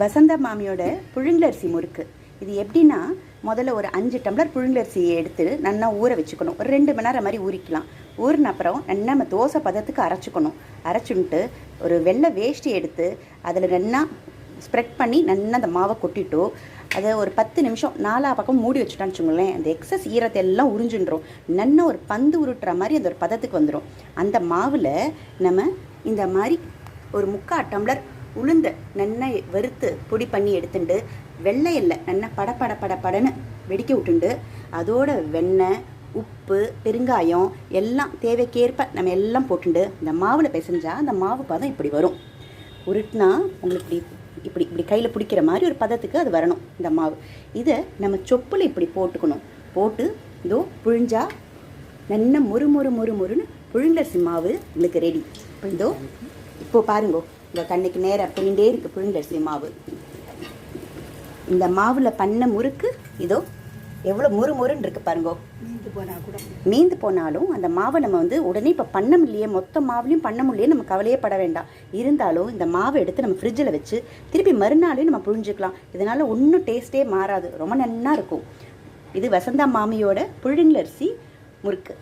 வசந்த மாமியோட புழுங்கலரிசி முறுக்கு. இது எப்படின்னா முதல்ல ஒரு அஞ்சு டம்ளர் புழுங்கலரிசியை எடுத்து நல்லா ஊற வச்சுக்கணும். ஒரு ரெண்டு மணி நேரம் மாதிரி ஊறிக்கலாம். ஊறின அப்புறம் நல்லா நம்ம தோசை பதத்துக்கு அரைச்சிக்கணும். அரைச்சுன்ட்டு ஒரு வெள்ளை வேஷ்டி எடுத்து அதில் நல்லா ஸ்ப்ரெட் பண்ணி நல்லா அந்த மாவை கொட்டிட்டு அதை ஒரு பத்து நிமிஷம் நாலா பக்கம் மூடி வச்சுட்டான்னு வச்சுக்கோங்களேன். அந்த எக்ஸஸ் ஈரத்தை எல்லாம் உறிஞ்சின்றோம். நல்லா ஒரு பந்து உருட்டுற மாதிரி அந்த ஒரு பதத்துக்கு வந்துடும் அந்த மாவில் நம்ம இந்த மாதிரி ஒரு முக்கால் டம்ளர் உளுந்த நன்னை வறுத்து பொடி பண்ணி எடுத்துட்டு வெள்ளை இல்லை நல்லா பட பட பட படன்னு வெடிக்க விட்டுண்டு. அதோட வெண்ணெய் உப்பு பெருங்காயம் எல்லாம் தேவைக்கேற்ப நம்ம எல்லாம் போட்டுண்டு. இந்த மாவில் பிசைஞ்சா அந்த மாவு பதம் இப்படி வரும். உருட்டினா உங்களுக்கு இப்படி இப்படி இப்படி கையில் பிடிக்கிற மாதிரி ஒரு பதத்துக்கு அது வரணும் இந்த மாவு. இதை நம்ம சொப்பில் இப்படி போட்டுக்கணும். போட்டு இதோ புழிஞ்சா நல்ல மொறு மொறு மொறு மொறுன்னு புழுங்கரிசி மாவு உங்களுக்கு ரெடி இதோ இப்போ பாருங்கோ. இந்த கண்ணுக்கு நேராக போயிட்டே இருக்கு புழுங்கரிசி மாவு. இந்த மாவில் பண்ண முறுக்கு இதோ எவ்வளோ முறு முறுன்னு இருக்கு பாருங்கோ. மீந்து போனா கூட. மீந்து போனாலும் அந்த மாவை நம்ம வந்து உடனே இப்போ பண்ண முடியலையே மொத்த மாவுலையும் பண்ண முடியலையே நம்ம கவலையே பட வேண்டாம். இருந்தாலும் இந்த மாவை எடுத்து நம்ம ஃப்ரிட்ஜில் வச்சு திருப்பி மறுநாளையும் நம்ம புழிஞ்சுக்கலாம். இதனால ஒன்றும் டேஸ்ட்டே மாறாது. ரொம்ப நன்னா இருக்கும். இது வசந்தா மாமியோட புழுங்கலரிசி முறுக்கு.